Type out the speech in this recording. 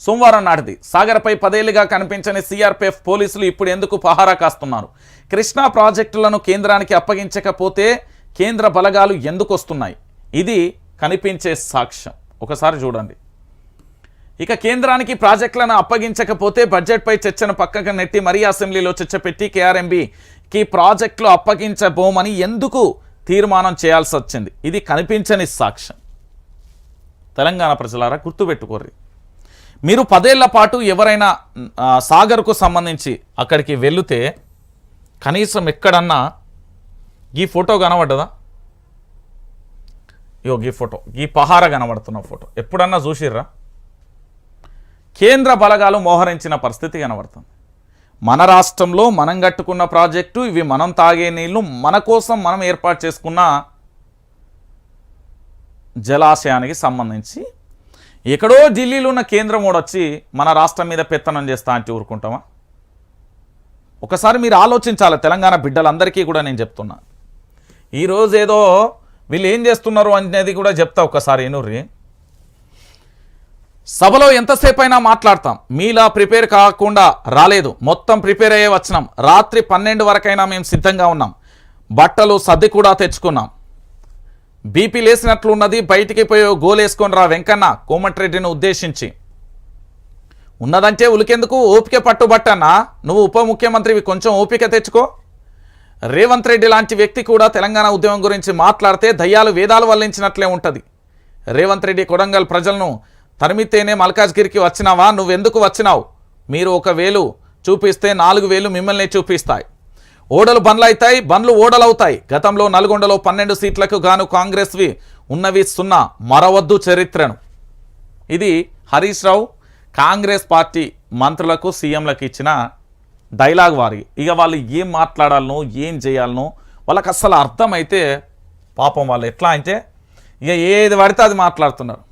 సోమవారం నాటిది. సాగర్పై పదేళ్ళుగా కనిపించని సీఆర్పీఎఫ్ పోలీసులు ఇప్పుడు ఎందుకు పహారా కాస్తున్నారు? కృష్ణా ప్రాజెక్టులను కేంద్రానికి అప్పగించకపోతే కేంద్ర బలగాలు ఎందుకు వస్తున్నాయి? ఇది కనిపించే సాక్ష్యం. ఒకసారి చూడండి. ఇక కేంద్రానికి ప్రాజెక్టులను అప్పగించకపోతే బడ్జెట్పై చర్చను పక్కకు నెట్టి మరీ అసెంబ్లీలో చర్చ పెట్టి కేఆర్ఎంబికి ప్రాజెక్టులు అప్పగించబోమని ఎందుకు తీర్మానం చేయాల్సి వచ్చింది? ఇది కనిపించని సాక్ష్యం. తెలంగాణ ప్రజలారా గుర్తుపెట్టుకోర్రి. మీరు పదేళ్ళ పాటు ఎవరైనా సాగర్కు సంబంధించి అక్కడికి వెళితే కనీసం ఎక్కడన్నా ఈ ఫోటో కనబడ్డదా? ఇగో ఈ ఫోటో ఈ పహార కనబడుతున్న ఫోటో. ఎప్పుడన్నా చూసిర్రా? కేంద్ర బలగాలు మోహరించిన పరిస్థితి కనబడుతుంది. మన రాష్ట్రంలో మనం కట్టుకున్న ప్రాజెక్టు ఇవి మనం తాగే నీళ్ళు మన కోసం మనం ఏర్పాటు చేసుకున్న జలాశయానికి సంబంధించి ఎక్కడో ఢిల్లీలో ఉన్న కేంద్రం కూడా వచ్చి మన రాష్ట్రం మీద పెత్తనం చేస్తా అంటే ఊరుకుంటామా? ఒకసారి మీరు ఆలోచించాలి తెలంగాణ బిడ్డలందరికీ కూడా నేను చెప్తున్నా. ఈరోజు ఏదో వీళ్ళు ఏం చేస్తున్నారు అనేది కూడా చెప్తా ఒకసారి ఎనుర్రి సభలో ఎంతసేపు అయినా మాట్లాడతాం మీలా ప్రిపేర్ కాకుండా రాలేదు మొత్తం ప్రిపేర్ అయ్యే వచ్చినాం రాత్రి పన్నెండు వరకైనా మేము సిద్ధంగా ఉన్నాం బట్టలు సర్ది కూడా తెచ్చుకున్నాం. బీపీ లేసినట్లున్నది బయటికి పోయి గోలేసుకొని రా వెంకన్న కోమటిరెడ్డిని ఉద్దేశించి. ఉన్నదంటే ఉలికెందుకు? ఓపిక పట్టుబట్టన్నా నువ్వు ఉప ముఖ్యమంత్రివి కొంచెం ఓపిక తెచ్చుకో. రేవంత్ రెడ్డి లాంటి వ్యక్తి కూడా తెలంగాణ ఉద్యమం గురించి మాట్లాడితే దయ్యాలు వేదాలు వల్లించినట్లే ఉంటుంది. రేవంత్ రెడ్డి కొడంగల్ ప్రజలను తరిమితేనే మల్కాజ్గిరికి వచ్చినావా? నువ్వెందుకు వచ్చినావు? మీరు ఒకవేళ చూపిస్తే నాలుగు వేలు మిమ్మల్ని చూపిస్తాయి. ఓడలు బండ్లు బండ్లు ఓడలవుతాయి. గతంలో నల్గొండలో పన్నెండు సీట్లకు గాను కాంగ్రెస్వి ఉన్నవి సున్నా మరవద్దు చరిత్రను. ఇది హరీష్ రావు కాంగ్రెస్ పార్టీ మంత్రులకు సీఎంలకు ఇచ్చిన డైలాగ్ వారి. ఇక వాళ్ళు ఏం మాట్లాడాలనో ఏం చేయాలనో వాళ్ళకి అస్సలు అర్థమైతే పాపం వాళ్ళు ఎట్లా అంటే ఇక ఏది పడితే అది మాట్లాడుతున్నారు.